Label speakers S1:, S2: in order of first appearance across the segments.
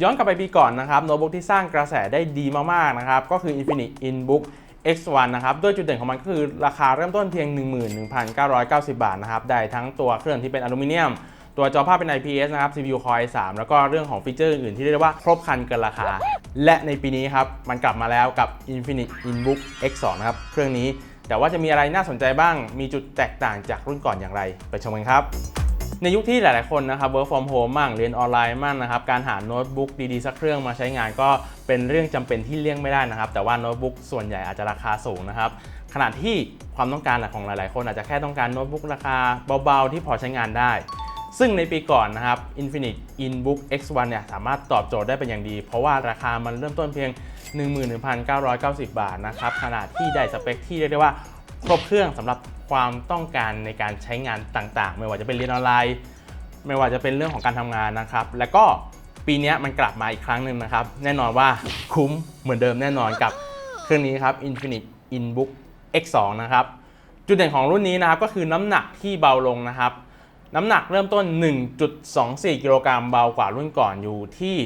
S1: ย้อนกลับไปปีก่อนนะครับโน้ตบุ๊กที่สร้างกระแสได้ดีมากๆนะครับก็คือ Infinix InBook X1 นะครับด้วยจุดเด่นของมันก็คือราคาเริ่มต้นเพียง 11,990 บาทนะครับได้ทั้งตัวเครื่องที่เป็นอลูมิเนียม ตัวจอภาพเป็น IPS นะครับ CPU Core i3 แล้วก็เรื่องของฟีเจอร์อื่นๆที่เรียกว่าครบครันเกินราคา และในปีนี้ครับ มันกลับมาแล้วกับ Infinix InBook X2 นะครับเครื่องนี้แต่ว่าจะมีอะไรน่าสนใจบ้าง มีจุดแตกต่างจากรุ่นก่อนอย่างไร ไปชมกันครับ ในยุคที่หลาย ๆ คนนะครับ work from home มั่งเรียนออนไลน์มั่งนะครับ การหาโน้ตบุ๊กดี ๆ สักเครื่องมาใช้งานก็เป็นเรื่องจำเป็นที่เลี่ยงไม่ได้นะครับ แต่ว่าโน้ตบุ๊กส่วนใหญ่อาจจะราคาสูงนะครับขณะที่ความต้องการของหลาย ๆ คนอาจจะแค่ต้องการโน้ตบุ๊กราคาเบา ๆ ที่พอใช้งานได้ ซึ่งในปีก่อนนะครับ Infinix InBook X1 เนี่ยสามารถตอบโจทย์ได้เป็นอย่างดี เพราะว่าราคามันเริ่มต้นเพียง 11,990 บาทนะครับขณะที่ได้สเปคที่เรียกได้ว่าครบเครื่องสำหรับ ความต้องการในการใช้งานต่างๆ ไม่ว่าจะเป็นเรียนออนไลน์ ไม่ว่าจะเป็นเรื่องของการทำงานนะครับ แล้วก็ปีนี้มันกลับมาอีกครั้งหนึ่งนะครับ แน่นอนว่าคุ้มเหมือนเดิมแน่นอนกับเครื่องนี้ครับ Infinix InBook X2 นะครับ จุดเด่นของรุ่นนี้นะครับก็คือน้ำหนักที่เบาลงนะครับ น้ำหนักเริ่มต้น 1.24 กิโลกรัมเบากว่ารุ่นก่อนอยู่ที่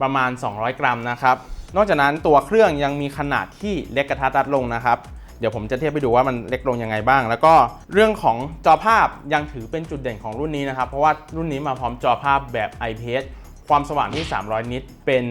S1: ประมาณ 200 กรัมนะครับ นอกจากนั้นตัวเครื่องยังมีขนาดที่เล็กกระทัดรัดลงนะครับ เดี๋ยวผมจะเทียบไปดูว่ามันเล็กลงยังไงบ้าง แล้วก็เรื่องของจอภาพยังถือเป็นจุดเด่นของรุ่นนี้นะครับ เพราะว่ารุ่นนี้มาพร้อมจอภาพแบบ IPS ความสว่างที่ 300 นิตเป็น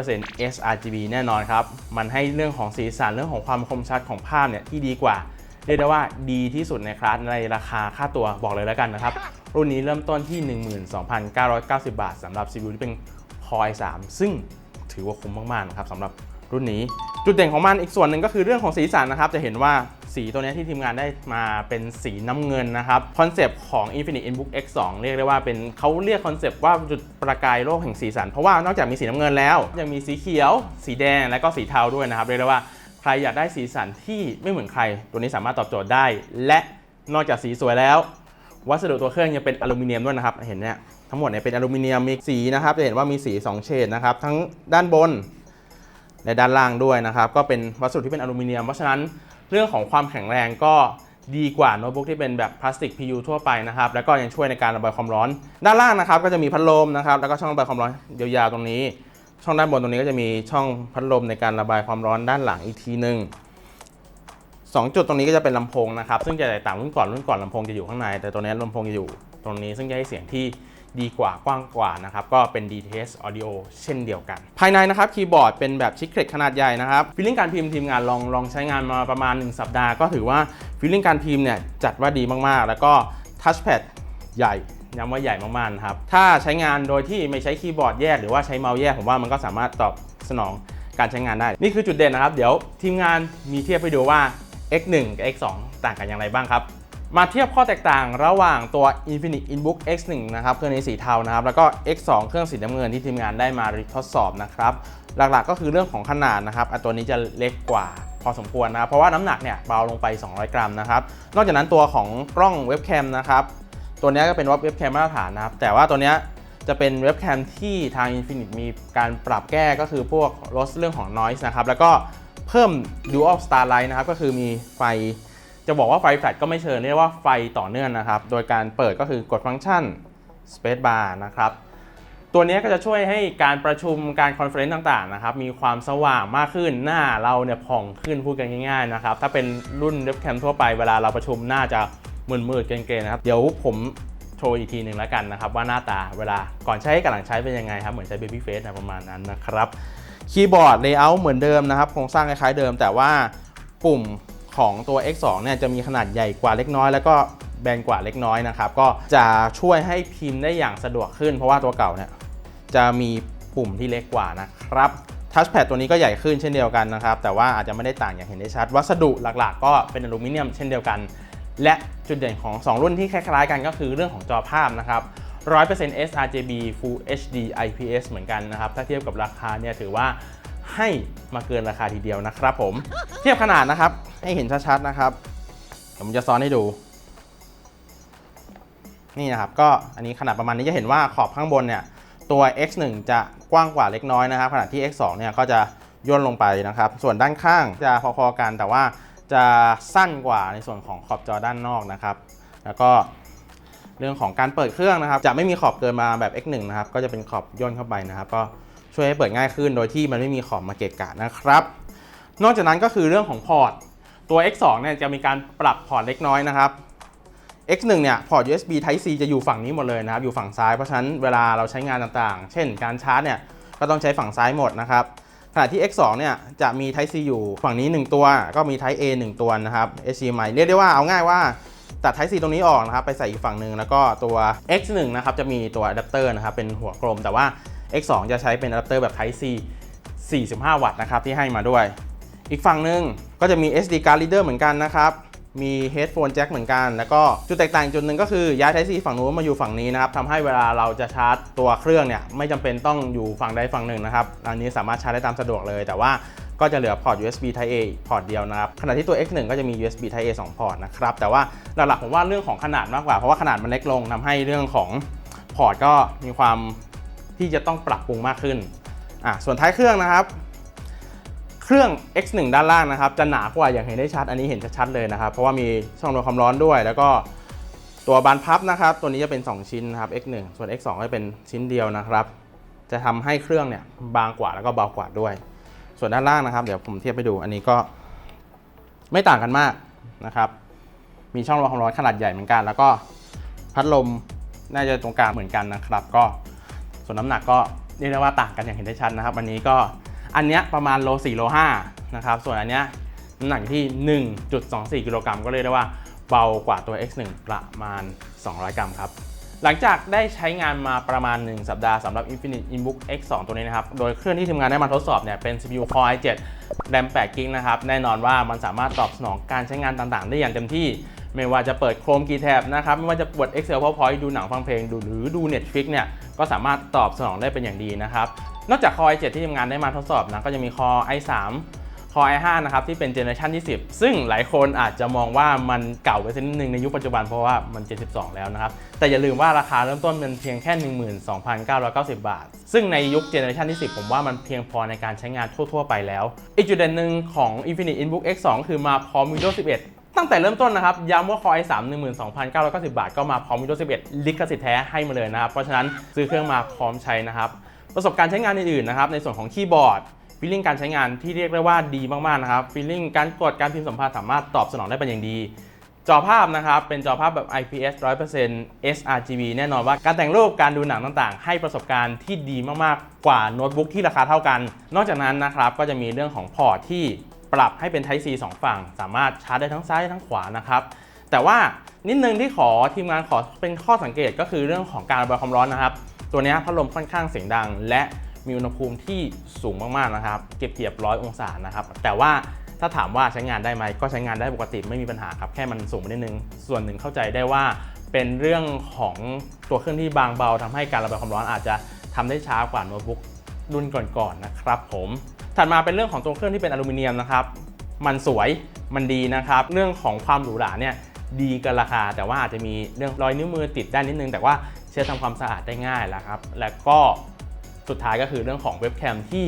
S1: 100% sRGB แน่นอนครับ มันให้เรื่องของสีสันเรื่องของความคมชัดของภาพเนี่ยที่ดีกว่า เรียกได้ว่าดีที่สุดในคลาสในราคาค่าตัวบอกเลยแล้วกันนะครับ รุ่นนี้เริ่มต้นที่ 12,990 บาทสำหรับ CPU ที่เป็น Core i3 ซึ่งถือว่าคุ้มมากๆนะครับสำหรับรุ่นนี้ จุดเด่นของมันอีกส่วนหนึ่งก็คือเรื่องของสีสันนะครับ จะเห็นว่าสีตัวนี้ที่ทีมงานได้มาเป็นสีน้ำเงินนะครับ คอนเซปต์ของ Infinix InBook X2 เรียกได้ว่าเป็นเขาเรียกคอนเซปต์ว่าจุดประกายโลกแห่งสีสัน เพราะว่านอกจากมีสีน้ำเงินแล้ว ยังมีสีเขียว สีแดงและก็สีเทาด้วยนะครับ เรียกได้ว่าใครอยากได้สีสันที่ไม่เหมือนใคร ตัวนี้สามารถตอบโจทย์ได้ และนอกจากสีสวยแล้ว วัสดุตัวเครื่องยังเป็นอลูมิเนียมด้วยนะครับเห็นเนี่ยทั้งหมดเนี่ยเป็นอลูมิเนียมมีสีนะครับจะเห็นว่ามีสี 2 เฉดนะครับทั้งด้านบน และด้านล่างด้วยนะครับ ก็เป็นวัสดุที่เป็นอลูมิเนียม เพราะฉะนั้นเรื่องของความแข็งแรงก็ดีกว่าโน้ตบุ๊กที่เป็นแบบพลาสติก PU ทั่วไปนะครับ แล้วก็ยังช่วยในการระบายความร้อน ด้านล่างนะครับก็จะมีพัดลมนะครับ แล้วก็ช่องระบายความร้อนยาวๆตรงนี้ ช่องด้านบนตรงนี้ก็จะมีช่องพัดลมในการระบายความร้อนด้านหลังอีกทีหนึ่งสองจุดตรงนี้ก็จะเป็นลำโพงนะครับ ซึ่งจะแตกต่างรุ่นก่อนรุ่นก่อนลำโพงจะอยู่ข้างใน แต่ตัวนี้ลำโพงจะอยู่ตรงนี้ซึ่งจะให้เสียงที่ ดีกว่ากว้างกว่านะครับก็เป็น DTS Audio เช่นเดียวกัน ภายในนะครับคีย์บอร์ดเป็นแบบชิคเ e ตขนาดใหญ่นะครับฟีลลิ่งการพิมพ์ทีมงานลองลองใช้งานมาประมาณ 1 สัปดาห์ก็ถือว่าฟีลลิ่งการพิมพ์เนี่ยจัดว่าดีมากๆ แล้วก็ทัชแพดใหญ่ย้ำว่าใหญ่มากๆนะครับถ้าใช้งานโดยที่ไม่ใช้คีย์บอร์ดแยกหรือว่าใช้เมาส์แยกผมว่ามันก็สามารถตอบสนองการใช้งานได้ นี่คือจุดเด่นนะครับ เดี๋ยวทีมงานมีเทียบไปดูว่า X1 กับ X2 ต่างกันอย่างไรบ้างครับ มาเทียบข้อแตกต่างระหว่างตัว Infinix InBook X1 นะครับเครื่องในสีเทานะครับแล้วก็ X2 เครื่องสีน้ำเงินที่ทีมงานได้มาทดสอบนะครับหลักๆก็คือเรื่องของขนาดนะครับอันตัวนี้จะเล็กกว่าพอสมควรนะเพราะว่าน้ำหนักเนี่ยเบาลงไป 200 กรัมนะครับนอกจากนั้นตัวของกล้องเว็บแคมนะครับตัวนี้ก็เป็นเว็บแคมมาตรฐานนะครับแต่ว่าตัวนี้จะเป็นเว็บแคมที่ทาง Infinix มีการปรับแก้ก็คือพวกลดเรื่องของ noise นะครับแล้วก็เพิ่ม Dual Starlight นะครับก็คือมีไฟ จะบอกว่าไฟแฟลชก็ไม่เชิงเรียกว่าไฟต่อเนื่องนะครับ โดยการเปิดก็คือกดฟังก์ชัน Space Bar นะครับ ตัวนี้ก็จะช่วยให้การประชุมการคอนเฟอเรนซ์ต่างๆนะครับมีความสว่างมากขึ้นหน้าเราเนี่ยผ่องขึ้นพูดกันง่ายๆนะครับ ถ้าเป็นรุ่นเว็บแคมทั่วไปเวลาเราประชุมหน้าจะมืดๆเกรงๆนะครับ เดี๋ยวผมโชว์อีกทีหนึ่งแล้วกันนะครับ ว่าหน้าตาเวลาก่อนใช้กับหลังใช้เป็นยังไงครับ เหมือนใช้ Baby Face นะประมาณนั้นนะครับคีย์บอร์ดเลเยอร์เหมือนเดิมนะครับโครงสร้างคล้ายๆเดิม แต่ว่าปุ่ม ของตัว X2 เนี่ยจะมีขนาดใหญ่กว่าเล็กน้อย แล้วก็แบนกว่าเล็กน้อยนะครับ ก็จะช่วยให้พิมพ์ได้อย่างสะดวกขึ้น เพราะว่าตัวเก่าเนี่ยจะมีปุ่มที่เล็กกว่านะครับทัชแพดตัวนี้ก็ใหญ่ขึ้นเช่นเดียวกันนะครับ แต่ว่าอาจจะไม่ได้ต่างอย่างเห็นได้ชัด วัสดุหลักๆ ก็เป็นอลูมิเนียมเช่นเดียวกัน และจุดเด่นของ 2 รุ่นที่คล้ายๆ กันก็คือเรื่องของจอภาพนะครับ 100% sRGB Full HD IPS เหมือนกันนะครับ ถ้าเทียบกับราคาเนี่ยถือว่า ให้มาเกินราคาทีเดียวนะครับผมเทียบขนาดนะครับ ให้เห็นชัดๆนะครับเดี๋ยวผมจะซ้อนให้ดู นี่นะครับ ก็อันนี้ขนาดประมาณนี้จะเห็นว่าขอบข้างบนเนี่ยตัว X1 จะกว้างกว่าเล็กน้อยนะครับ ขณะที่ X2 เนี่ยก็จะย่นลงไปนะครับ ส่วนด้านข้างจะพอๆกันแต่ว่าจะสั้นกว่าในส่วนของขอบจอด้านนอกนะครับ แล้วก็เรื่องของการเปิดเครื่องนะครับ จะไม่มีขอบเกินมาแบบ X1 นะครับ ก็จะเป็นขอบย่นเข้าไปนะครับ ก็ ช่วยให้เปิดง่ายขึ้น โดยที่มันไม่มีขอบมาเกะกะนะครับ นอกจากนั้นก็คือเรื่องของพอร์ตตัว X2 เนี่ยจะมีการปรับพอร์ตเล็กน้อยนะครับ X1 เนี่ยพอร์ต USB Type C จะอยู่ฝั่งนี้หมดเลยนะครับ อยู่ฝั่งซ้ายเพราะฉะนั้นเวลาเราใช้งานต่างๆ เช่นการชาร์จเนี่ยก็ต้องใช้ฝั่งซ้ายหมดนะครับขณะที่ X2 เนี่ยจะมี Type C อยู่ฝั่งนี้ 1 ตัว ก็มี Type A 1 ตัวนะครับ HDMI เรียกได้ว่าเอาง่ายว่าตัด Type C ตรงนี้ออกนะครับ ไปใส่อีกฝั่งหนึ่งแล้วก็ตัว X1 นะครับจะมีตัวอะแดปเตอร์นะครับเป็นหัวกลมแต่ว่า X2 จะใช้เป็นอะแดปเตอร์แบบ Type C 45 วัตต์นะครับที่ให้มาด้วย อีกฝั่งหนึ่งก็จะมี SD card reader เหมือนกันนะครับ มี headphone jack เหมือนกัน แล้วก็จุดแตกต่างจุดหนึ่งก็คือย้าย Type C ฝั่งนู้นมาอยู่ฝั่งนี้นะครับทำให้เวลาเราจะชาร์จตัวเครื่องเนี่ยไม่จำเป็นต้องอยู่ฝั่งใดฝั่งหนึ่งนะครับ อันนี้สามารถชาร์จได้ตามสะดวกเลย แต่ว่าก็จะเหลือพอร์ต USB Type A พอร์ตเดียวนะครับ ขณะที่ตัว X1 ก็จะมี USB Type A 2 พอร์ตนะครับ แต่ว่าหลักๆผมว่าเรื่องของขนาดมากกว่า เพราะว่าขนาดมันเล็กลงทำให้เรื่องของพอร์ตก็มีความ ที่จะต้องปรับปรุงมากขึ้นอะส่วนท้ายเครื่องนะครับ เครื่อง X1 ด้านล่างนะครับ จะหนากว่าอย่างเห็นได้ชัด อันนี้เห็นชัดๆเลยนะครับ เพราะว่ามีช่องระความร้อนด้วย แล้วก็ตัวบานพับนะครับ ตัวนี้จะเป็น 2 ชิ้นนะครับ X1 ส่วน X2 ก็จะเป็นชิ้นเดียวนะครับ จะทำให้เครื่องเนี่ยบางกว่าแล้วก็เบากว่าด้วย ส่วนด้านล่างนะครับ เดี๋ยวผมเทียบไปดูอันนี้ก็ไม่ต่างกันมากนะครับ มีช่องระความร้อนขนาดใหญ่เหมือนกัน แล้วก็พัดลมน่าจะตรงกลางเหมือนกันนะครับ ก็ ส่วนน้ำหนักก็เรียกได้ว่าต่างกันอย่างเห็นได้ชัดนะครับ อันนี้ก็อันเนี้ยประมาณโล4โล5นะครับ ส่วนอันเนี้ยน้ำหนักที่ 1.24 กิโลกรัมก็เรียกได้ว่าเบากว่าตัว X1 ประมาณ 200 กรัมครับ หลังจากได้ใช้งานมาประมาณ 1 สัปดาห์สำหรับ Infinite Inbook X2 ตัวนี้นะครับ โดยเครื่องที่ทีมงานได้มาทดสอบเนี่ยเป็น CPU Core i7 RAM 8 g b นะครับ แน่นอนว่ามันสามารถตอบสนองการใช้งานต่างๆ ได้อย่างเต็มที่ ไม่ว่าจะเปิด Chrome กี่แท็บนะครับ ไม่ว่าจะปวด Excel PowerPoint ดูหนังฟังเพลงดูหรือดู Netflix เนี่ย ก็สามารถตอบสนองได้เป็นอย่างดีนะครับ นอกจาก Core i7 ที่ทีมงานได้มาทดสอบนะ ก็จะมี Core i3 Core i5 นะครับ ที่เป็นเจเนอเรชันที่ 10 ซึ่งหลายคนอาจจะมองว่ามันเก่าไปสักนิดนึงในยุคปัจจุบันเพราะว่ามัน 72 แล้วนะครับ แต่อย่าลืมว่าราคาเริ่มต้นเป็นเพียงแค่ 12,990 บาท ซึ่งในยุคเจเนอเรชันที่ 10 ผมว่ามันเพียงพอในการใช้งานทั่ว ๆ ไปแล้ว อีกจุดเด่นหนึ่งของ Infinite Inbook X2 คือมาพร้อม Windows 11 ตั้งแต่เริ่มต้นนะครับย้ำว่า Core i3 12,990 บาท ก็มาพร้อม Windows 11 ลิขสิทธิ์แท้ให้มาเลยนะครับ เพราะฉะนั้นซื้อเครื่องมาพร้อมใช้นะครับ ประสบการณ์ใช้งานอื่นๆนะครับในส่วนของคีย์บอร์ดฟีลลิ่งการใช้งานที่เรียกได้ว่าดีมากๆนะครับฟีลลิ่งการกดการพิมพ์สัมผัสสามารถตอบสนองได้เป็นอย่างดีจอภาพนะครับ เป็นจอภาพแบบ IPS 100% sRGB แน่นอนว่าการแต่งรูปการดูหนังต่างๆ ให้ประสบการณ์ที่ดีมากๆ กว่าโน้ตบุ๊กที่ราคาเท่ากัน นอกจากนั้นนะครับ ก็จะมีเรื่องของพอร์ตที่ ปรับให้เป็น Type C 2 ฝั่ง สามารถชาร์จได้ทั้งซ้ายทั้งขวานะครับ แต่ว่านิดนึงที่ขอทีมงานขอเป็นข้อสังเกตก็คือเรื่องของการระบายความร้อนนะครับ ตัวนี้พัดลมค่อนข้างเสียงดัง และมีอุณหภูมิที่สูงมากๆนะครับ เก็บเกียบร้อยองศานะครับ แต่ว่าถ้าถามว่าใช้งานได้ไหมก็ใช้งานได้ปกติไม่มีปัญหาครับ แค่มันสูงไปนิดนึง ส่วนหนึ่งเข้าใจได้ว่าเป็นเรื่องของตัวเครื่องที่บางเบาทำให้การระบายความร้อนอาจจะทำได้ช้ากว่าโน้ตบุ๊กรุ่นก่อนๆนะครับผม ถัดมาเป็นเรื่องของตัวเครื่องที่เป็นอลูมิเนียมนะครับ มันสวยมันดีนะครับ เรื่องของความหรูหราเนี่ยดีกันราคา แต่ว่าอาจจะมีเรื่องรอยนิ้วมือติดได้นิดนึง แต่ว่าเช็ดทำความสะอาดได้ง่ายแล้วครับ แล้วก็สุดท้ายก็คือเรื่องของเว็บแคมที่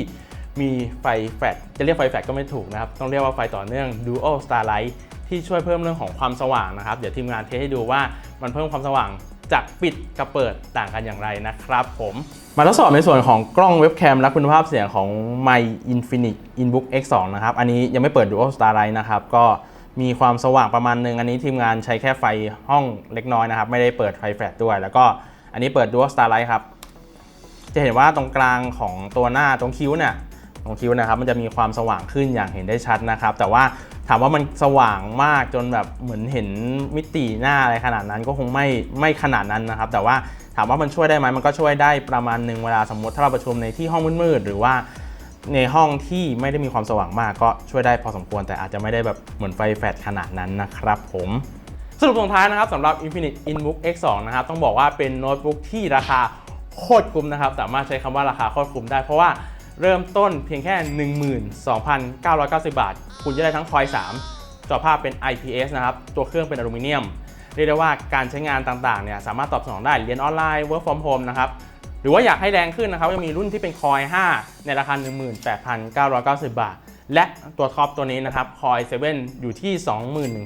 S1: มีไฟแฟลชจะเรียกไฟแฟลชก็ไม่ถูกนะครับ ต้องเรียกว่าไฟต่อเนื่อง Dual Starlight ที่ช่วยเพิ่มเรื่องของความสว่างนะครับ เดี๋ยวทีมงานเทสให้ดูว่ามันเพิ่มความสว่าง จากปิดกับเปิดต่างกันอย่างไรนะครับผมมาทดสอบในส่วนของกล้องเว็บแคมและคุณภาพเสียงของ My Infinite Inbook X2 นะครับ อันนี้ยังไม่เปิด Dual Starlight นะครับ ก็มีความสว่างประมาณหนึง อันนี้ทีมงานใช้แค่ไฟห้องเล็กน้อยนะครับ ไม่ได้เปิดไฟแฟลชด้วย แล้วก็อันนี้เปิด Dual Starlight ครับ จะเห็นว่าตรงกลางของตัวหน้าตรงคิ้วเนี่ย ตรงคิ้วนะครับ มันจะมีความสว่างขึ้นอย่างเห็นได้ชัดนะครับ แต่ว่าถามว่ามันสว่างมากจนแบบเหมือนเห็นมิติหน้าอะไรขนาดนั้นก็คงไม่ไม่ขนาดนั้นนะครับ แต่ว่าถามว่ามันช่วยได้ไหมมันก็ช่วยได้ประมาณหนึ่งเวลาสมมติถ้าเราประชุมในที่ห้องมืดๆหรือว่าในห้องที่ไม่ได้มีความสว่างมากก็ช่วยได้พอสมควร แต่อาจจะไม่ได้แบบเหมือนไฟแฟลชขนาดนั้นนะครับผมสรุปตรงท้ายนะครับสำหรับ Infinite Inbook X2 นะครับ ต้องบอกว่าเป็นโน้ตบุ๊กที่ราคาโคตรคุ้มนะครับ สามารถใช้คำว่าราคาโคตรคุ้มได้เพราะว่า เริ่มต้นเพียงแค่ 12,990 บาท คุณจะได้ทั้ง Core i3 จอภาพเป็น IPS นะครับ ตัวเครื่องเป็นอลูมิเนียม เรียกได้ว่าการใช้งานต่างๆเนี่ยสามารถตอบสนองได้เรียนออนไลน์ work from home นะครับ หรือว่าอยากให้แรงขึ้นนะครับยังมีรุ่นที่เป็น Core i5 ในราคา 18,990 บาท และตัวท็อปตัวนี้นะครับ Core i7 อยู่ที่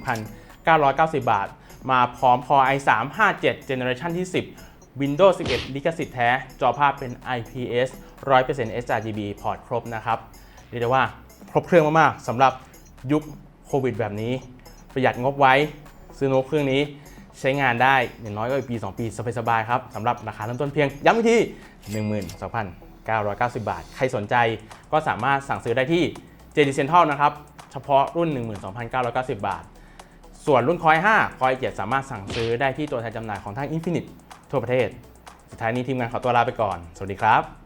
S1: 21,990 บาท มาพร้อม Core i3 57 Generation ที่ 10 Windows 11 ลิขสิทธิ์แท้ จอภาพเป็น IPS 100% sRGB พอร์ตครบนะครับเรียกได้ว่าครบเครื่องมากๆสำหรับยุคโควิดแบบนี้ ประหยัดงบไว้ซื้อโน้ตเครื่องนี้ใช้งานได้อย่างน้อยก็อีกปี 2 ปีสบายๆครับสำหรับราคาเริ่มต้นเพียงย้ำอีกที12,990 บาท ใครสนใจก็สามารถสั่งซื้อได้ที่ JD Central นะครับเฉพาะรุ่น 12,990 บาท ส่วนรุ่นคอย 5 คอย7สามารถสั่งซื้อได้ที่ตัวแทนจำหน่ายของทาง Infinite ทั่วประเทศ สุดท้ายนี้ทีมงานขอตัวลาไปก่อน สวัสดีครับ